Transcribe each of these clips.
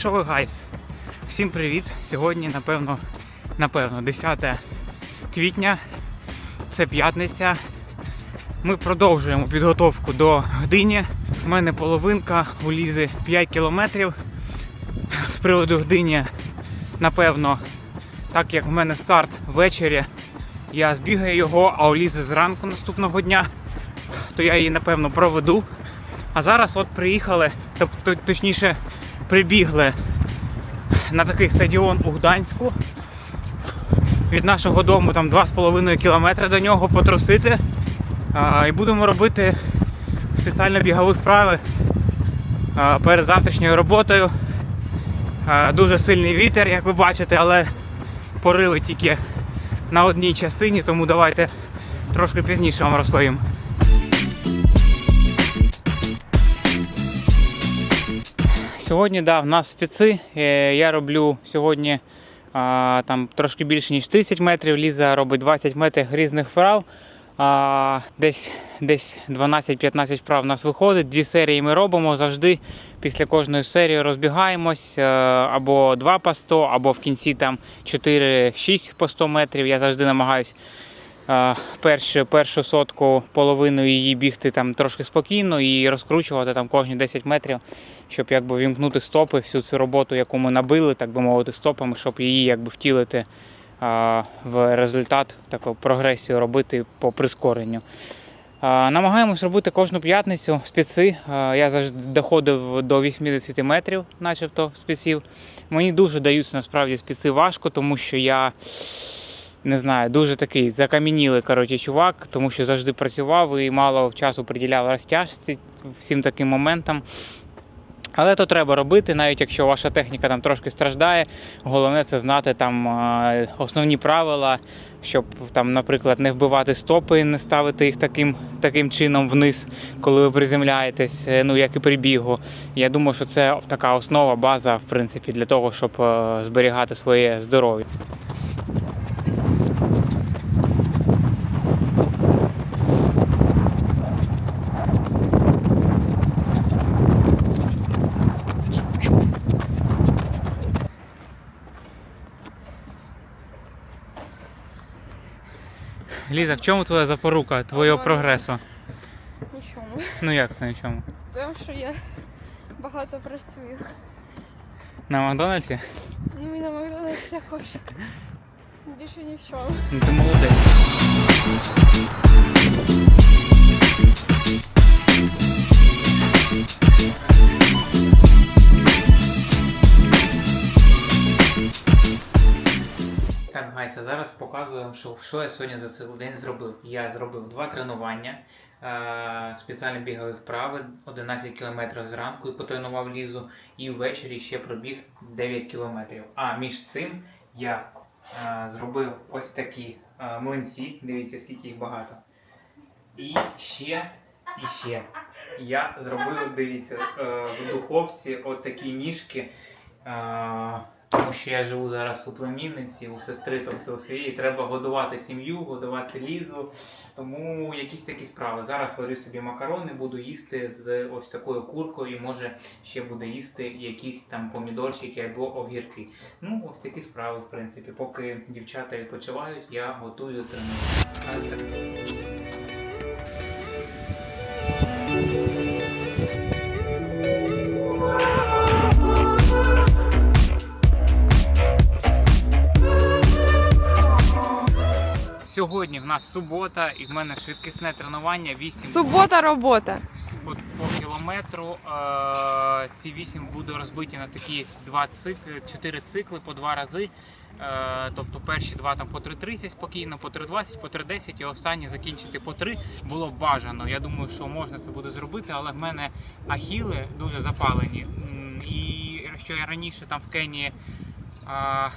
що гайс? Всім привіт! Сьогодні, напевно, напевно, 10 квітня, це п'ятниця. Ми продовжуємо підготовку до Гдині. У мене половинка у Лізи 5 кілометрів. З приводу Гдині, напевно, так як в мене старт ввечері, я збігаю його, а у Лізи зранку наступного дня, то я її, напевно, проведу. А зараз от приїхали, точніше прибігли на такий стадіон у Гданську. Від нашого дому там 2,5 кілометри до нього потрусити. А, і будемо робити спеціально бігові вправи а, перед завтрашньою роботою. А, дуже сильний вітер, як ви бачите, але пориви тільки на одній частині, тому давайте трошки пізніше вам розповім. Сьогодні да, в нас спеці. Е, Я роблю сьогодні а, там трошки більше ніж 30 метрів. Ліза робить 20 метрів різних вправ. А, десь десь 12-15 вправ у нас виходить. Дві серії ми робимо завжди. Після кожної серії розбігаємось е, або 2 по 100, або в кінці там 4-6 по 100 метрів. Я завжди намагаюсь е, першу, першу сотку половину її бігти там трошки спокійно і розкручувати там кожні 10 метрів, щоб якби вімкнути стопи, всю цю роботу, яку ми набили, так би мовити, стопами, щоб її якби втілити в результат таку прогресію робити по прискоренню. Намагаємось робити кожну п'ятницю. А, Я завжди доходив до 80 метрів, начебто спеців. Мені дуже даються насправді спеці важко, тому що я не знаю, дуже такий закам'янілий коротше, чувак, тому що завжди працював і мало часу приділяв розтяжці всім таким моментам. Але то треба робити, навіть якщо ваша техніка там трошки страждає. Головне це знати там основні правила, щоб там, наприклад, не вбивати стопи, не ставити їх таким, таким чином вниз, коли ви приземляєтесь, е, ну як і при бігу. Я думаю, що це така основа, база, в принципі, для того, щоб е, зберігати своє здоров'я. Ліза, в чому твоя запорука твого прогресу? Нічому. Ну як це нічому? Тому що я багато працюю. На Макдональдсі? Ну і на Макдональдсі також. Більше ні в чому. Ну ти молодець. Так, зараз показуємо, що, що я сьогодні за цей день зробив. Я зробив два тренування, е, спеціально бігові вправи, 11 км зранку і потренував лізу, і ввечері ще пробіг 9 км. А між цим я е, зробив ось такі е, млинці. Дивіться, скільки їх багато. І ще, і ще. Я зробив, дивіться, е, в духовці от такі ніжки. е, Тому що я живу зараз у племінниці, у сестри, тобто у своєї, треба годувати сім'ю, годувати лізу. Тому якісь такі справи. Зараз варю собі макарони, буду їсти з ось такою куркою, і може ще буде їсти якісь там помідорчики або огірки. Ну, ось такі справи, в принципі. Поки дівчата відпочивають, я готую тренування. Сьогодні в нас субота, і в мене швидкісне тренування 8 Субота робота. по, по кілометру. Е, ці 8 буду розбиті на такі два цикли, 4 цикли по два рази. Е, тобто перші два там по 3.30 спокійно, по 3.20, по 3.10 і останні закінчити по 3 було б бажано. Я думаю, що можна це буде зробити, але в мене ахіли дуже запалені. І що я раніше там в Кенії а,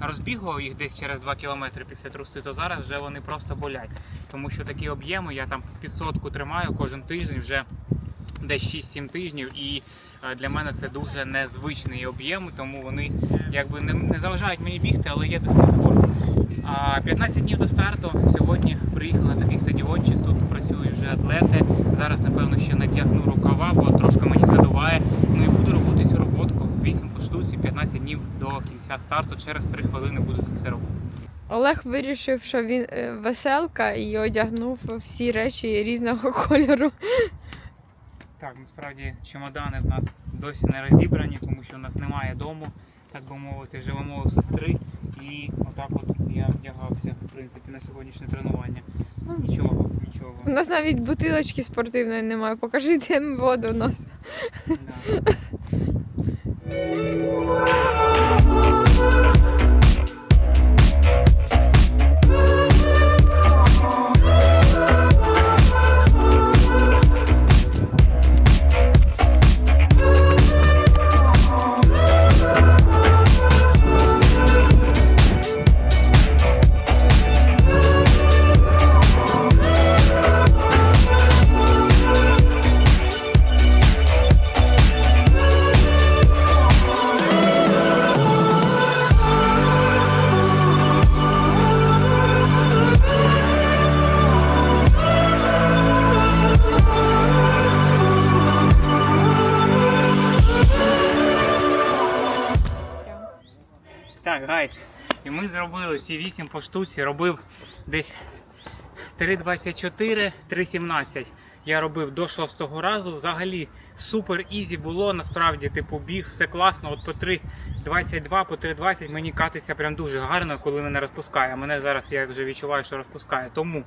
розбігував їх десь через 2 кілометри після труси, то зараз вже вони просто болять. Тому що такі об'єми я там підсотку тримаю кожен тиждень вже десь 6-7 тижнів, і е, для мене це дуже незвичний об'єм, тому вони якби не, не заважають мені бігти, але є дискомфорт. А 15 днів до старту. Сьогодні приїхали на такий стадіончик. Тут працюють вже атлети. Зараз, напевно, ще надягну рукава, бо трошки мені задуває. Ну і буду робити цю роботку. 8 по штуці. 15 днів до кінця старту. Через 3 хвилини буду це все робити. Олег вирішив, що він е, веселка і одягнув всі речі різного кольору. Так, насправді чемодани в нас досі не розібрані, тому що в нас немає дому, так би мовити, живемо у сестри. І отак от я вдягався, в принципі, на сьогоднішнє тренування. Ну нічого, нічого. У нас навіть бутилочки спортивної немає. Покажи, де воду у нас. Да. Ці 8 по штуці, робив десь 3.24, 3.17. Я робив до 6 разу. Взагалі супер ізі було. Насправді, типу, біг, все класно. От по 3.22, по 3.20 мені катиться прям дуже гарно, коли мене розпускає. А мене зараз я вже відчуваю, що розпускає. Тому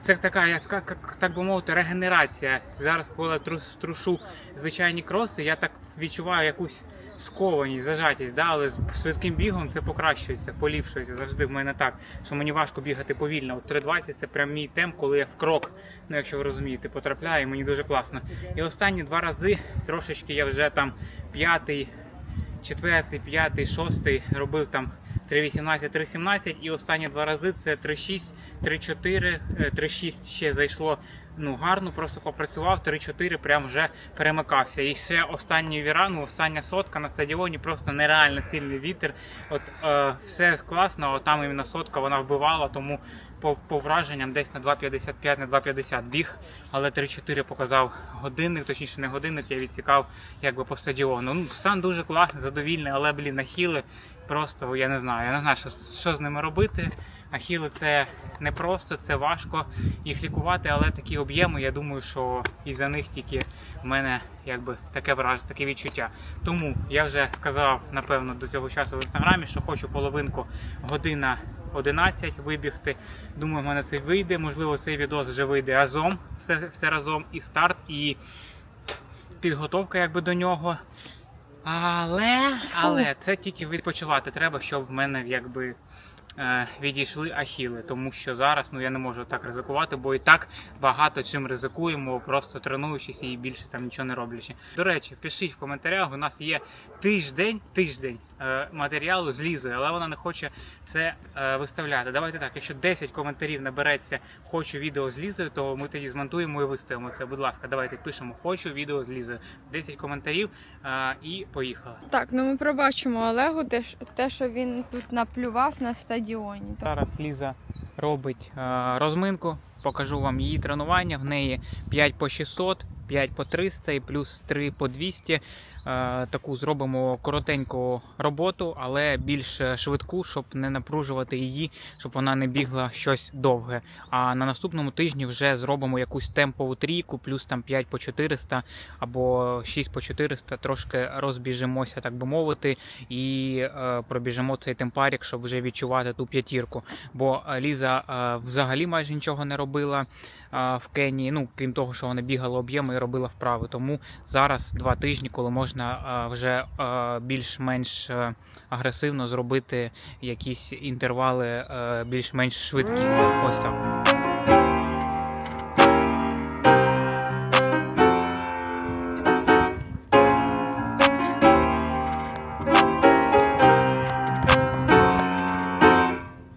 це така, я як- так би мовити, регенерація. Зараз, коли трушу звичайні кроси, я так відчуваю якусь скованість, зажатість, да? але з швидким бігом це покращується, поліпшується. Завжди в мене так, що мені важко бігати повільно. От 3.20 це прям мій темп, коли я в крок, ну якщо ви розумієте, потрапляю, мені дуже класно. І останні два рази трошечки я вже там п'ятий, четвертий, п'ятий, шостий робив там 3.18, 3.17 і останні два рази це 3.6, 3.4, е, 3.6 ще зайшло ну гарно, просто попрацював, 3-4 прям вже перемикався. І ще останній віра, ну остання сотка на стадіоні, просто нереально сильний вітер. От е, все класно, а там іменно сотка вона вбивала, тому по, по враженням десь на 2,55 на 2,50 біг, але 3-4 показав годинник, точніше не годинник, я відсікав якби по стадіону. Ну, стан дуже класний, задовільний, але блін, нахили просто я не знаю. Я не знаю, що, що з ними робити. Ахіли це непросто, це важко їх лікувати, але такі об'єми, я думаю, що із за них тільки в мене якби таке враження, таке відчуття. Тому я вже сказав, напевно, до цього часу в інстаграмі, що хочу половинку година 11 вибігти. Думаю, в мене це вийде. Можливо, цей відос вже вийде разом, все, все разом і старт, і підготовка якби до нього. Але, але це тільки відпочивати треба, щоб в мене якби відійшли ахіли, тому що зараз ну я не можу так ризикувати, бо і так багато чим ризикуємо, просто тренуючись і більше там нічого не роблячи. До речі, пишіть в коментарях. У нас є тиждень, тиждень е, матеріалу з Лізою, але вона не хоче це е, виставляти. Давайте так, якщо 10 коментарів набереться, хочу відео з Лізою, то ми тоді змонтуємо і виставимо це. Будь ласка, давайте пишемо Хочу відео з Лізою. 10 коментарів е, і поїхали. Так, ну ми пробачимо Олегу те, що- те, що він тут наплював на стадіоні. Зараз Ліза робить е, розминку. Покажу вам її тренування. В неї 5 по 600, 5 по 300 і плюс 3 по 200. Е, таку зробимо коротеньку роботу, але більш швидку, щоб не напружувати її, щоб вона не бігла щось довге. А на наступному тижні вже зробимо якусь темпову трійку, плюс там 5 по 400 або 6 по 400, трошки розбіжимося, так би мовити, і е, пробіжимо цей темпарік, щоб вже відчувати ту п'ятірку. Бо Ліза е, взагалі майже нічого не робила в Кенії. Ну крім того, що вона бігала об'єми робила вправи. Тому зараз два тижні, коли можна е, вже е, більш-менш е, агресивно зробити якісь інтервали більш-менш швидкі. Ось так.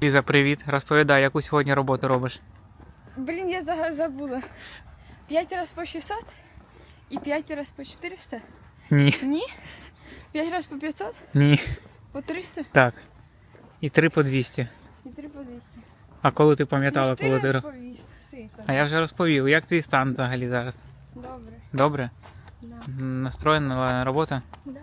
Ліза, привіт. Розповідай, яку сьогодні роботу робиш. Блін, я за- забула. 5 раз по 600 і 5 раз по 400? Ні. Ні? 5 раз по 500? Ні. По 300? Так. І три по 200. І 3 по 200. А коли ти пам'ятала, ну, коли ти. раз ро- по 200. А я вже розповів, як твій стан взагалі зараз? Добре. Добре? Да. Настроєна робота? Да.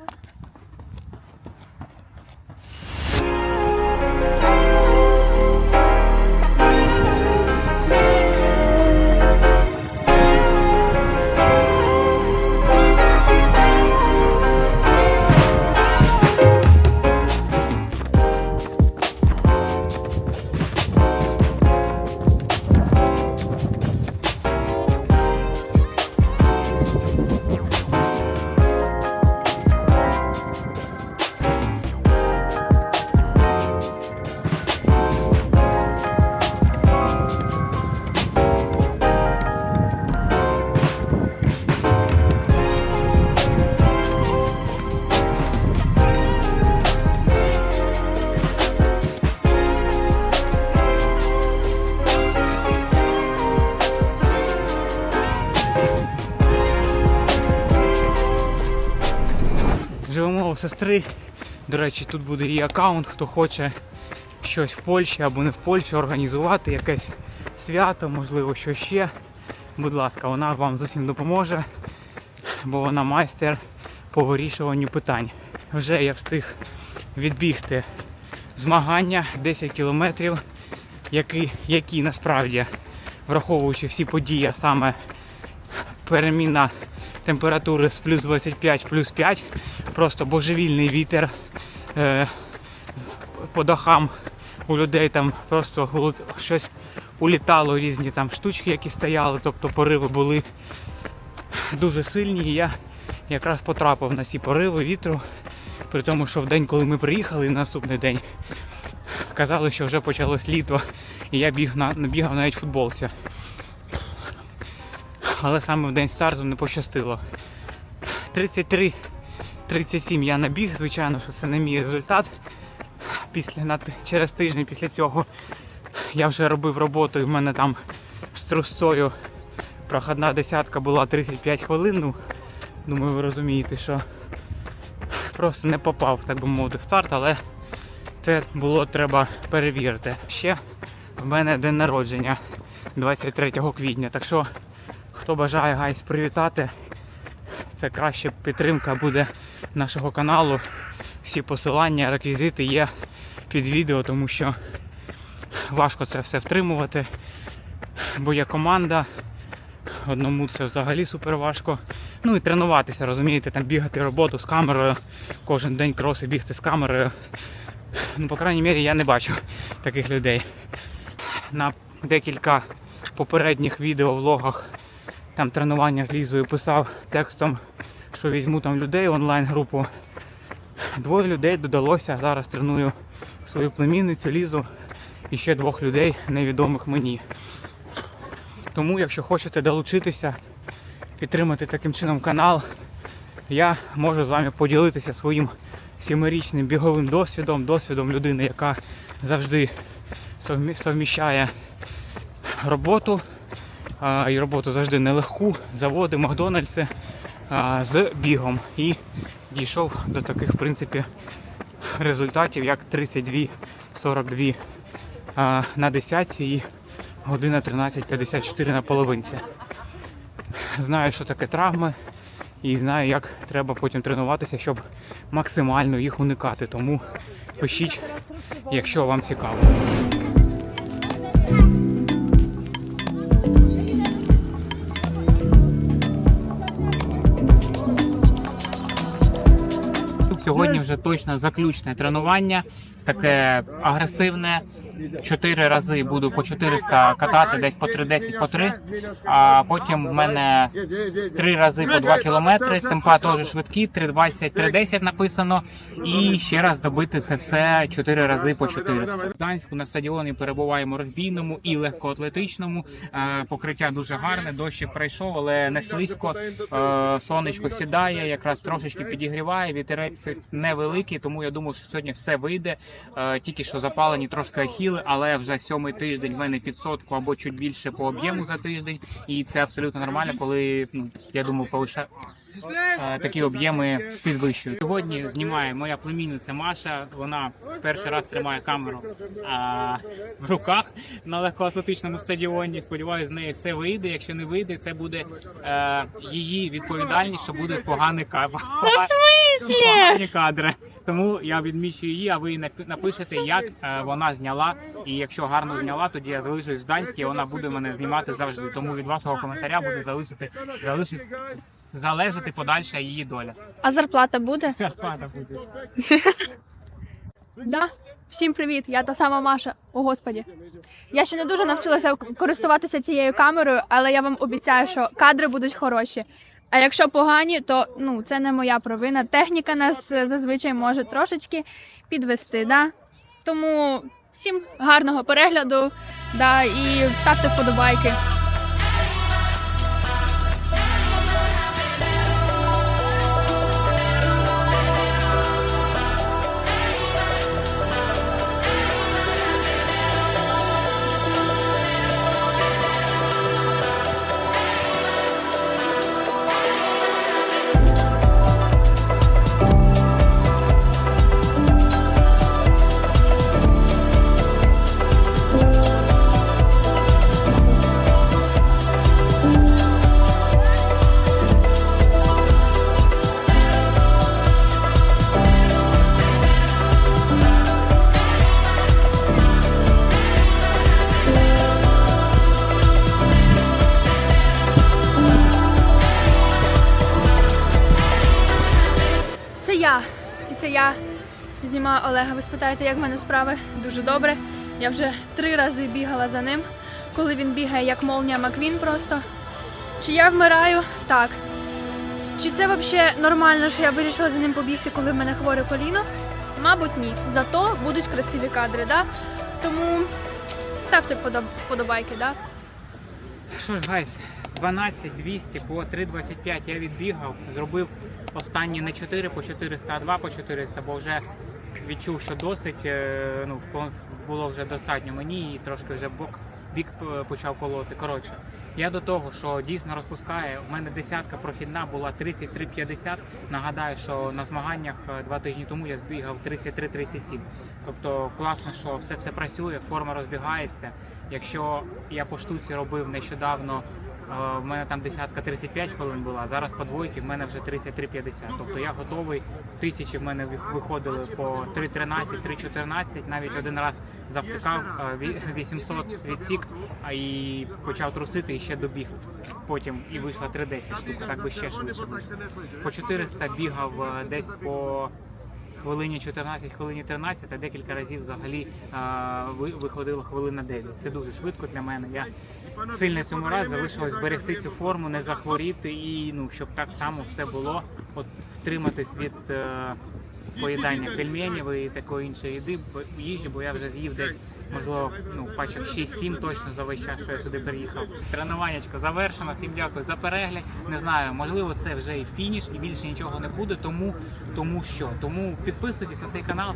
Сестри. До речі, тут буде її аккаунт, хто хоче щось в Польщі або не в Польщі організувати, якесь свято, можливо, що ще. Будь ласка, вона вам з усім допоможе, бо вона майстер по вирішуванню питань. Вже я встиг відбігти змагання 10 кілометрів, які, які насправді, враховуючи всі події, саме переміна температури з плюс 25 плюс 5, просто божевільний вітер е, по дахам у людей там просто щось улітало, різні там штучки, які стояли, тобто пориви були дуже сильні. І я якраз потрапив на ці пориви вітру, при тому, що в день, коли ми приїхали, наступний день казали, що вже почалось літо, і я біг на, бігав навіть в футболці. Але саме в день старту не пощастило. 33-37 я набіг, звичайно, що це не мій результат. Після, через тиждень після цього я вже робив роботу і в мене там з трусцою проходна десятка була 35 хвилин. Ну, думаю, ви розумієте, що просто не попав, так би мовити, в старт, але це було треба перевірити. Ще в мене день народження 23 квітня. Так що, хто бажає гайс привітати, це краще підтримка буде нашого каналу. Всі посилання, реквізити є під відео, тому що важко це все втримувати. Бо є команда, одному це взагалі супер важко. Ну і тренуватися, розумієте, там бігати роботу з камерою, кожен день кроси бігти з камерою. Ну, по крайній мірі, я не бачу таких людей. На декілька попередніх відео влогах там тренування з Лізою писав текстом, що візьму там людей онлайн-групу. Двоє людей додалося. Зараз треную свою племінницю Лізу і ще двох людей, невідомих мені. Тому, якщо хочете долучитися, підтримати таким чином канал, я можу з вами поділитися своїм сімирічним біговим досвідом, досвідом людини, яка завжди совміщає роботу, і роботу завжди нелегку, заводи, Макдональдси з бігом. І дійшов до таких, в принципі, результатів, як 32-42 на десятці і година 13.54 на половинці. Знаю, що таке травми, і знаю, як треба потім тренуватися, щоб максимально їх уникати. Тому пишіть, якщо вам цікаво. Сьогодні вже точно заключне тренування, таке агресивне. Чотири рази буду по 400 катати, десь по 3-10 по 3. А потім в мене три рази по 2 кілометри. Темпа теж швидкі, 3.20, 3.10 написано. І ще раз добити це все 4 рази по 400. В Гданську на стадіоні перебуваємо регбійному і легкоатлетичному. Е, Покриття дуже гарне, дощик пройшов, але не слизько. Е, Сонечко сідає, якраз трошечки підігріває. Вітерець невеликий, тому я думаю, що сьогодні все вийде. Е, Тільки що запалені трошки ахіли, але вже сьомий тиждень в мене під сотку або чуть більше по об'єму за тиждень, і це абсолютно нормально, коли ну я думаю, повиша е, такі об'єми підвищують. Сьогодні знімає моя племінниця Маша. Вона перший раз тримає камеру а, в руках на легкоатлетичному стадіоні. Сподіваюся, з неї все вийде. Якщо не вийде, це буде е, її відповідальність, що буде поганий кадр. Погані кадри. Тому я відмічу її, а ви напишете, як е, вона зняла. І якщо гарно зняла, тоді я залишусь в Данській, і вона буде мене знімати завжди. Тому від вашого коментаря буде залишити, залишити, залежати подальша її доля. А зарплата буде? Впада буде. Да. Всім привіт, я та сама Маша. О господі. Я ще не дуже навчилася користуватися цією камерою, але я вам обіцяю, що кадри будуть хороші. А якщо погані, то ну це не моя провина. Техніка нас е, зазвичай може трошечки підвести, да? Тому всім гарного перегляду, да, і ставте вподобайки. Олега. Як в мене справи? Дуже добре. Я вже три рази бігала за ним, коли він бігає як молнія Маквін просто. Чи я вмираю? Так. Чи це взагалі нормально, що я вирішила за ним побігти, коли в мене хворе коліно? Мабуть, ні. Зато будуть красиві кадри, да? Тому ставте вподобайки, да? Що ж, гайс, 12 200 по 3,25 я відбігав, зробив останні не 4 по 400, а 2 по 400, бо вже відчув, що досить е, ну, було вже достатньо мені і трошки вже бок. Бік е, почав колоти. Коротше, я до того, що дійсно розпускає. У мене десятка прохідна була 33,50. Нагадаю, що на змаганнях е, два тижні тому я збігав 33,37. Тобто класно, що все працює, форма розбігається. Якщо я по штуці робив нещодавно, в мене там десятка 35 хвилин була, зараз по двойки в мене вже 33,50. Тобто я готовий. Тисячі в мене виходили по 3,13, 3,14, навіть один раз завтикав, е, 800 відсік, а і почав трусити і ще добіг. Потім і вийшло 3,10 штук, так би ще швидше. По 400 бігав е, десь по хвилині 14, хвилині 13, а декілька разів взагалі ви- виходило хвилина 9. Це дуже швидко для мене. Я сильно цьому раз залишилось зберегти цю форму, не захворіти і ну щоб так само все було. От втриматись від е, поїдання пельменів і такої іншої їди, їжі, бо я вже з'їв десь. Можливо, ну пачок 6-7 точно за весь час, що я сюди приїхав. Тренуваннячко завершено. Всім дякую за перегляд. Не знаю, можливо, це вже і фініш, і більше нічого не буде. Тому, тому що тому підписуйтесь на цей канал.